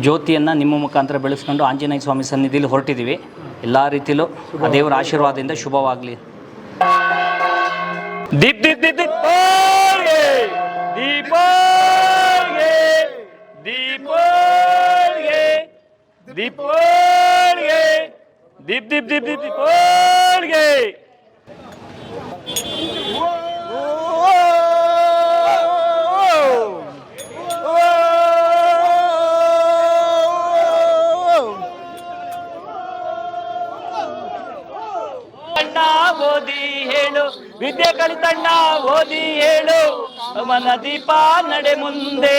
ಜ್ಯೋತಿಯನ್ನು ನಿಮ್ಮ ಮುಖಾಂತರ ಬೆಳೆಸ್ಕೊಂಡು ಆಂಜನೇಯ ಸ್ವಾಮಿ ಸನ್ನಿಧಿಯಲ್ಲಿ ಹೊರಟಿದ್ದೀವಿ. ಎಲ್ಲ ರೀತಿಯಲ್ಲೂ ಆ ದೇವರ ಆಶೀರ್ವಾದದಿಂದ ಶುಭವಾಗಲಿ. ದೀಪ್ ದೀಪ್ ದೀಪ್ ದೀಪ್ ಓಡ್ಗೆ! ದೀಪ! ದೀಪ್ ದೀಪ್ ದೀಪ್ ದೀಪ್ ದೀಪ್ ಅಣ್ಣ ಓದಿ ಹೇಳು, ವಿದ್ಯೆ ಕಲಿತಣ್ಣ ಓದಿ ಹೇಳು. ಅವನ ದೀಪ ನಡೆ ಮುಂದೆ,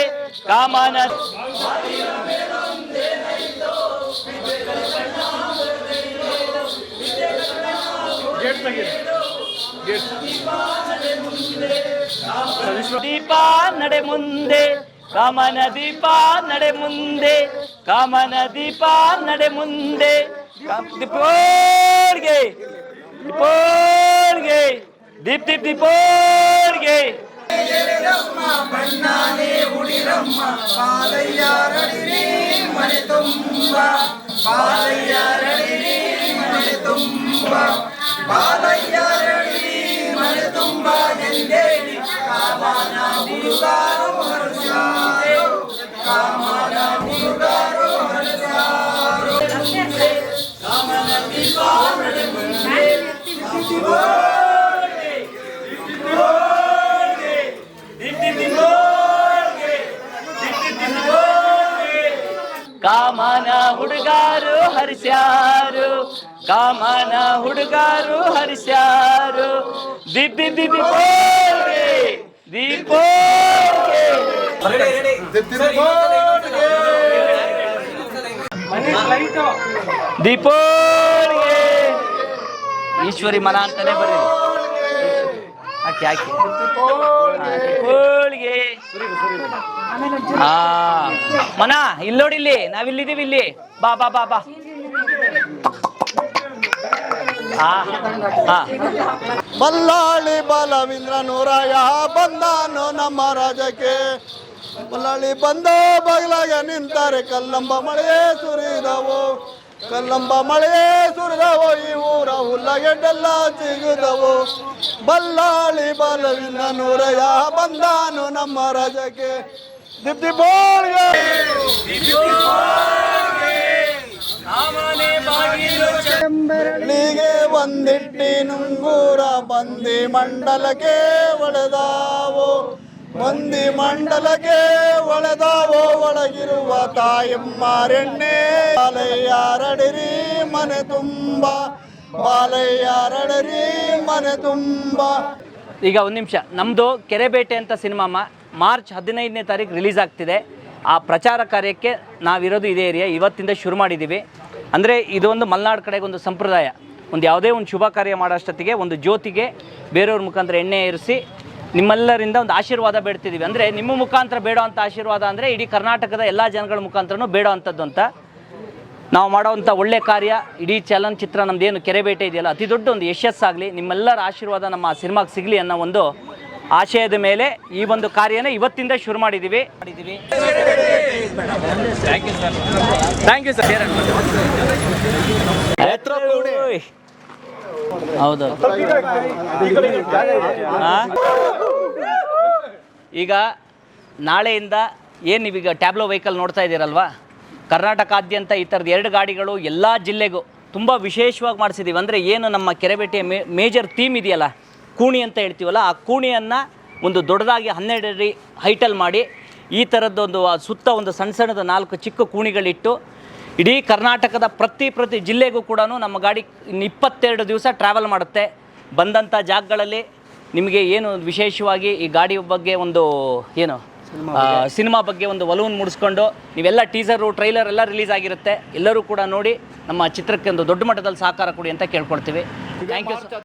ಕಾಮನ ದೀಪ ನಡೆ ಮುಂದೆ, ಕಾಮನ ದೀಪ ನಡೆ ಮುಂದೆ, ಕಾಮನ ದೀಪ ನಡೆ ಮುಂದೆ. ಕಾಮ್- ದೀಪೋಳ್ಗೆ ದೀಪೋಳ್ಗೆ ದೀಪ್ ದೀಪ್ ದೀಪೋಳ್ಗೆ ಬಾಲಯ್ಯಾರಡಿರಿ ಮನೆ ತುಂಬ ಬಾಲಯ್ಯಾರಡಿರಿ ಮನೆ ತುಂಬ ಬಾಲಯ್ಯಾರಡಿರಿ ಮನೆ ತುಂಬ ಎಂದೇಳಿ ಕಾಮನ ಹುಡುಗಾರು ಹರ್ಷಾರು ಕಾಮನ ಕಾಮನ ಹುಡುಗಾರು ಹರಿಸ್ಯಾರು. ಕಾಮನ ಹುಡುಗಾರು ಹರಿಸ್ಯಾರು. ದಿಬ್ಬಿ ದಿಬ್ಬಿ ದೀಪ್ ದೀಪೋ ಈಶ್ವರಿ ಮನ ಅಂತಾನೆ ಬರೀ ಹಾಕಿ ಹಾಕಿ ಹಾ, ಆ ಮನ ಇಲ್ಲಿ ನೋಡಿ ಇಲ್ಲಿ. ನಾವಿಲ್ಲಿದ್ದೀವಿ ಇಲ್ಲಿ. ಬಾ ಬಾ ಬಾ ಬಾ. ಬಲ್ಲಾಳಿ ಬಲವಿಂದ್ರ ನೂರಾಯ ಬಂದಾನು ನಮ್ಮ ರಾಜಕ್ಕೆ. ಬಲ್ಲಾಳಿ ಬಂದ ಬಗಲಾಗ ನಿಂತಾರೆ ಕಲ್ಲಂಬ ಮಳೆಯೇ ಸುರಿದವು. ಕಲ್ಲಂಬ ಮಳೆಯೇ ಸುರಿದವು ಈ ಊರ ಹುಲ್ಲಗೆಡ್ಡೆಲ್ಲ ಸಿಗುದವು ಬಲ್ಲಾಳಿ ಬಲವಿನ ನೂರಯ ಬಂದಾನು ನಮ್ಮ ರಾಜಕ್ಕೆ ದಿಪ್ತಿ ಬೋಳ್ಗೆ. ಬೆರಳಿಗೆ ಒಂದಿಟ್ಟಿ ನುಂಗೂರ ಬಂದಿ ಮಂಡಲಕ್ಕೆ ಒಳೆದಾವು. ಬಂದಿ ಮಂಡಲಕ್ಕೆ ಒಳೆದಾವೋ. ಒಳಗಿರುವ ತಾಯಮ್ಮರೆಣ್ಣೆ ಅಲೆಯಾರಡಿರಿ ಮನೆ ತುಂಬ. ಮನೆ ತುಂಬ. ಈಗ ಒಂದು ನಿಮಿಷ. ನಮ್ಮದು ಕೆರೆಬೇಟೆ ಅಂತ ಸಿನಿಮಾ ಮಾರ್ಚ್ ಹದಿನೈದನೇ ತಾರೀಕು ರಿಲೀಸ್ ಆಗ್ತಿದೆ. ಆ ಪ್ರಚಾರ ಕಾರ್ಯಕ್ಕೆ ನಾವಿರೋದು ಇದೇ ಏರಿಯಾ. ಇವತ್ತಿಂದ ಶುರು ಮಾಡಿದ್ದೀವಿ ಅಂದರೆ ಇದೊಂದು ಮಲೆನಾಡು ಕಡೆಗೆ ಒಂದು ಸಂಪ್ರದಾಯ. ಒಂದು ಯಾವುದೇ ಒಂದು ಶುಭ ಕಾರ್ಯ ಮಾಡೋಷ್ಟೊತ್ತಿಗೆ ಒಂದು ಜ್ಯೋತಿಗೆ ಬೇರೆಯವ್ರ ಮುಖಾಂತರ ಎಣ್ಣೆ ಏರಿಸಿ ನಿಮ್ಮೆಲ್ಲರಿಂದ ಒಂದು ಆಶೀರ್ವಾದ ಬೇಡ್ತಿದ್ದೀವಿ ಅಂದರೆ ನಿಮ್ಮ ಮುಖಾಂತರ ಅಂತ ಆಶೀರ್ವಾದ ಅಂದರೆ ಇಡೀ ಕರ್ನಾಟಕದ ಎಲ್ಲ ಜನಗಳ ಮುಖಾಂತರನೂ ಬೇಡೋವಂಥದ್ದು ಅಂತ. ನಾವು ಮಾಡೋವಂಥ ಒಳ್ಳೆ ಕಾರ್ಯ ಇಡೀ ಚಲನಚಿತ್ರ ನಮ್ಮದೇನು ಕೆರೆಬೇಟೆ ಇದೆಯಲ್ಲ ಅತಿ ದೊಡ್ಡ ಒಂದು ಯಶಸ್ಸಾಗಲಿ ನಿಮ್ಮೆಲ್ಲರ ಆಶೀರ್ವಾದ ನಮ್ಮ ಸಿನಿಮಾಗೆ ಸಿಗಲಿ ಅನ್ನೋ ಒಂದು ಆಶಯದ ಮೇಲೆ ಈ ಒಂದು ಕಾರ್ಯನೇ ಇವತ್ತಿಂದ ಶುರು ಮಾಡಿದ್ದೀವಿ. ಹೌದು. ಈಗ ನಾಳೆಯಿಂದ ಏನು ನೀವೀಗ ಟ್ಯಾಬ್ಲೋ ವೆಹಿಕಲ್ ನೋಡ್ತಾ ಇದ್ದೀರಲ್ವಾ? ಕರ್ನಾಟಕಾದ್ಯಂತ ಈ ಥರದ ಎರಡು ಗಾಡಿಗಳು ಎಲ್ಲ ಜಿಲ್ಲೆಗೂ ತುಂಬ ವಿಶೇಷವಾಗಿ ಮಾಡಿಸಿದ್ದೀವಿ ಅಂದರೆ ಏನು ನಮ್ಮ ಕೆರೆಬೇಟೆಯ ಮೇಜರ್ ಥೀಮ್ ಇದೆಯಲ್ಲ, ಕೂಣಿ ಅಂತ ಹೇಳ್ತೀವಲ್ಲ, ಆ ಕೂಣಿಯನ್ನು ಒಂದು ದೊಡ್ಡದಾಗಿ ಹನ್ನೆರಡು ಅಡಿ ಹೈಟಲ್ಲಿ ಮಾಡಿ ಈ ಥರದ್ದೊಂದು ಸುತ್ತ ಒಂದು ಸಣ್ಣ ಸಣ್ಣದ ನಾಲ್ಕು ಚಿಕ್ಕ ಕೂಣಿಗಳಿಟ್ಟು ಇಡೀ ಕರ್ನಾಟಕದ ಪ್ರತಿ ಪ್ರತಿ ಜಿಲ್ಲೆಗೂ ಕೂಡ ನಮ್ಮ ಗಾಡಿ ಇಪ್ಪತ್ತೆರಡು ದಿವಸ ಟ್ರಾವೆಲ್ ಮಾಡುತ್ತೆ. ಬಂದಂಥ ಜಾಗಗಳಲ್ಲಿ ನಿಮಗೆ ಏನು ವಿಶೇಷವಾಗಿ ಈ ಗಾಡಿ ಬಗ್ಗೆ ಒಂದು, ಏನು ಸಿನಿಮಾ ಬಗ್ಗೆ? ಒಂದು ಒಲವನ್ನು ಮೂಡಿಸ್ಕೊಂಡು ನೀವೆಲ್ಲ ಟೀಸರು ಟ್ರೈಲರ್ ಎಲ್ಲ ರಿಲೀಸ್ ಆಗಿರುತ್ತೆ. ಎಲ್ಲರೂ ಕೂಡ ನೋಡಿ ನಮ್ಮ ಚಿತ್ರಕ್ಕೆ ಒಂದು ದೊಡ್ಡ ಮಟ್ಟದಲ್ಲಿ ಸಹಕಾರ ಕೊಡಿ ಅಂತ ಕೇಳ್ಕೊಳ್ತೀವಿ. Thank you